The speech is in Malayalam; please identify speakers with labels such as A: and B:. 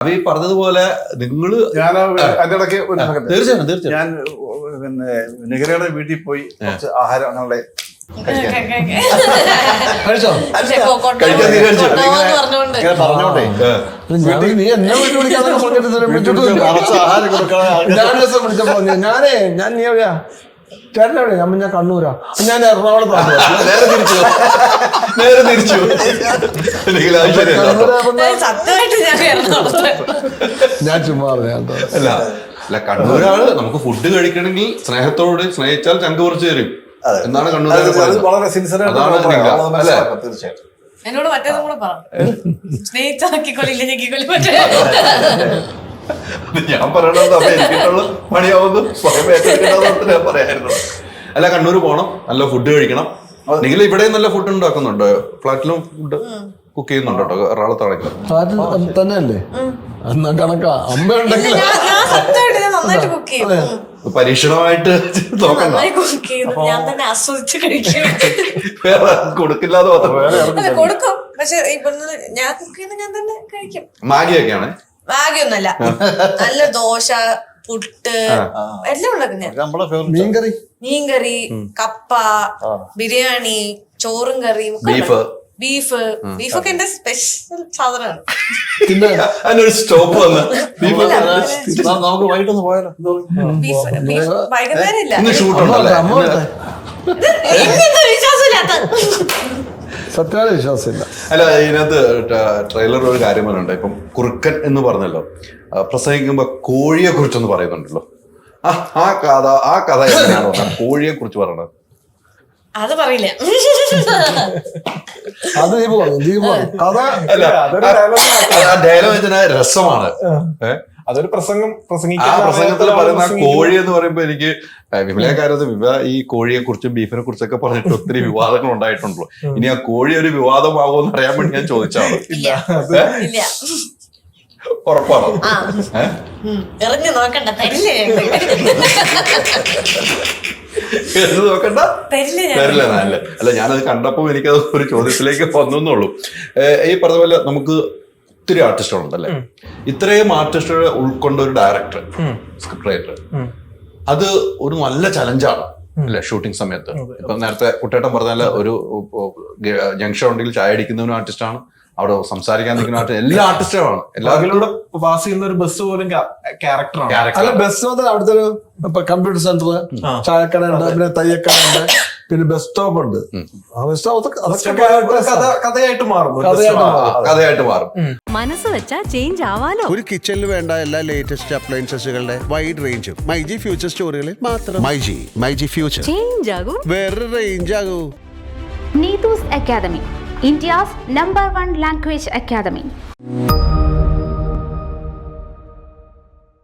A: അപ്പൊ ഈ പറഞ്ഞതുപോലെ നിങ്ങൾ
B: ഞാൻ second.
A: തീർച്ചയായും തീർച്ചയായും
B: ഞാൻ പിന്നെ നിഗരയുടെ വീട്ടിൽ പോയി കുറച്ച് ആഹാരം ഞങ്ങളുടെ
C: കഴിച്ചോ?
A: കഴിക്കാൻ തീരുമാനിച്ചു.
C: നീ എന്നെ വീട്ടിൽ വിളിച്ചിട്ട് ഞാനേ ഞാൻ നീ എവിടെയാ? ചേട്ടൻ എവിടെയാ? അമ്മ ഞാൻ കണ്ണൂരാ. ഞാൻ എറണാകുളത്താണ്
A: നേരെ തിരിച്ചു നേരെ തിരിച്ചു. അല്ലെങ്കിൽ അത് ശരിയല്ല.
D: സത്യമായിട്ട് ഞാൻ എറണാകുളത്ത്
C: ഞാൻ ചുമ്മാ കേട്ടോ.
A: അല്ല അല്ല കണ്ണൂരാണ്. നമുക്ക് ഫുഡ് കഴിക്കണമെങ്കിൽ സ്നേഹത്തോട് സ്നേഹിച്ചാൽ ചങ്ക് കുറച്ച് തരും. എന്നാണ്
B: അത്
A: കണ്ണൂർ
B: അത് വളരെ സിൻസിയർ
A: അതാണ് നിഖില. അല്ലേ?
B: തീർച്ചയായിട്ടും.
D: എന്നോട് മറ്റേതും കൂടെ പറ. മറ്റേ
A: ഞാൻ പറയണത് അപ്പൊ എനിക്കുള്ള പണിയാവുന്നു. സ്വയം ഏറ്റെടുക്കണമെന്ന് ഞാൻ പറയായിരുന്നു അല്ല കണ്ണൂർ പോണം. നല്ല ഫുഡ് കഴിക്കണം. നിങ്ങൾ ഇവിടെ നല്ല ഫുഡ് ഉണ്ടാക്കുന്നുണ്ടോ? ഫ്ലാറ്റിലും ഫുഡ് കുക്ക് ചെയ്യുന്നുണ്ടോ എറണാകുളത്താണെങ്കിൽ
C: ഫ്ലാറ്റിൽ തന്നെയല്ലേ? എന്നാ കണക്കാ. അമ്മ ഉണ്ടെങ്കിൽ.
A: പരീക്ഷണമായിട്ട് നോക്കണ്ട.
D: കുക്ക് ചെയ്യും ഞാൻ തന്നെ ആസ്വദിച്ച് കഴിക്കും.
A: വേറെ കൊടുക്കില്ലാതെ
D: കൊടുക്കും. പക്ഷെ ഇപ്പൊ ഞാൻ കുക്ക് ചെയ്യുന്ന ഞാൻ തന്നെ കഴിക്കും.
A: മാഗിയൊക്കെയാണ്?
D: മാഗിയൊന്നല്ല നല്ല ദോശ പുട്ട് എല്ലാം
B: ഉള്ളത് ഫേവറേറ്റ്
C: മീൻകറി
D: മീൻകറി കപ്പ ബിരിയാണി ചോറും കറി
A: ബീഫ്.
D: ബീഫ്. ബീഫൊക്കെ എന്റെ സ്പെഷ്യൽ സാധനമാണ്.
A: അതിനൊരു സ്റ്റോപ്പ് വന്ന്.
B: നമുക്ക് വൈകിട്ടൊന്ന് പോയാലോ? എന്തോ
D: ബീഫ് ബീഫ് വൈകുന്നേരം ഇല്ല.
A: ഷൂട്ട്
C: അമ്മ
D: എനിക്കെന്താ
C: വിശ്വാസമില്ല
A: അല്ല ഇതിനകത്ത് ട്രെയിലർ ഒരു കാര്യം പറയുന്നുണ്ട് ഇപ്പം കുറുക്കൻ എന്ന് പറഞ്ഞല്ലോ. പ്രസംഗിക്കുമ്പോ കോഴിയെ കുറിച്ചൊന്ന് പറയുന്നുണ്ടല്ലോ. ആ ആ കഥ ആ കഥ എങ്ങനെയാണോ കോഴിയെ കുറിച്ച് പറയണത്.
D: അത് പറയില്ല.
C: അത് ദീപ് പറഞ്ഞു ദീപ് പറഞ്ഞു. കഥ
A: അല്ല
B: അതൊരു
A: ആ ഡയലോഗ് രസമാണ്?
B: അതൊരു പ്രസംഗം പ്രസംഗിക്കാൻ
A: പ്രസംഗത്തിൽ പറയുന്ന ആ കോഴി എന്ന് പറയുമ്പോൾ എനിക്ക് വിമലക്കാരത്ത് വിവ ഈ കോഴിയെ കുറിച്ചും ബീഫിനെ കുറിച്ചൊക്കെ പറഞ്ഞിട്ട് ഒത്തിരി വിവാദങ്ങൾ ഉണ്ടായിട്ടുണ്ടല്ലോ. ഇനി ആ കോഴി ഒരു വിവാദമാകുമോ എന്ന് അറിയാൻ വേണ്ടി ഞാൻ ചോദിച്ചാണ് ഉറപ്പാണോ.
D: എറിഞ്ഞു നോക്കണ്ട തരില്ലേ?
A: നോക്കണ്ട?
D: തരില്ല
A: അല്ല? ഞാനത് കണ്ടപ്പോൾ എനിക്കത് ഒരു ചോദ്യത്തിലേക്ക് വന്നു ഈ പറഞ്ഞ പോലെ നമുക്ക് ഒത്തിരി ആർട്ടിസ്റ്റുകളുണ്ടല്ലേ ഇത്രയും ആർട്ടിസ്റ്റുകളെ ഉൾക്കൊണ്ട ഒരു ഡയറക്ടർ സ്ക്രിപ്റ്റ് റൈറ്റർ അത് ഒരു നല്ല ചലഞ്ചാണ് അല്ലെ ഷൂട്ടിംഗ് സമയത്ത്. ഇപ്പൊ നേരത്തെ കുട്ടേട്ടൻ പറഞ്ഞാൽ ഒരു ജംഗ്ഷൻ ഉണ്ടെങ്കിൽ ചായ അടിക്കുന്നവനും ആർട്ടിസ്റ്റാണ് അവിടെ സംസാരിക്കാൻ നിൽക്കുന്ന ആർട്ടിസ്റ്റ് എല്ലാ ആർട്ടിസ്റ്റുകളാണ് എല്ലാവരും
E: അതിലൂടെ പാസ് ചെയ്യുന്ന ഒരു ബസ് പോലും ക്യാരക്ടറാണ്
C: അല്ല ബസ് അവിടുത്തെ ഒരു കമ്പ്യൂട്ടർ സെന്റർ ചായക്കട ഉണ്ട് പിന്നെ തയ്യക്കട ഉണ്ട് പിന്നെ ബസ് സ്റ്റോപ്പ് ഉണ്ട്. ആ ബസ് സ്റ്റോപ്പ് അതൊക്കെ
E: കഥ കഥയായിട്ട് മാറും.
C: കഥയായിട്ട് മാറും.
F: മനസ്സ് വെച്ചാ ചേഞ്ച് ആവാലോ?
G: ഒരു കിച്ചണിൽ വേണ്ട എല്ലാ ലേറ്റസ്റ്റ് അപ്ലയൻസസുകളുടെ വൈഡ് റേഞ്ചും മൈജി ഫ്യൂച്ചർ സ്റ്റോറുകളിൽ മാത്രം. മൈജി മൈജി ഫ്യൂച്ചർ
F: ചേഞ്ച് ആകും.
G: വേറെ range ആകൂ.
H: Neethu's academy India's number one language academy.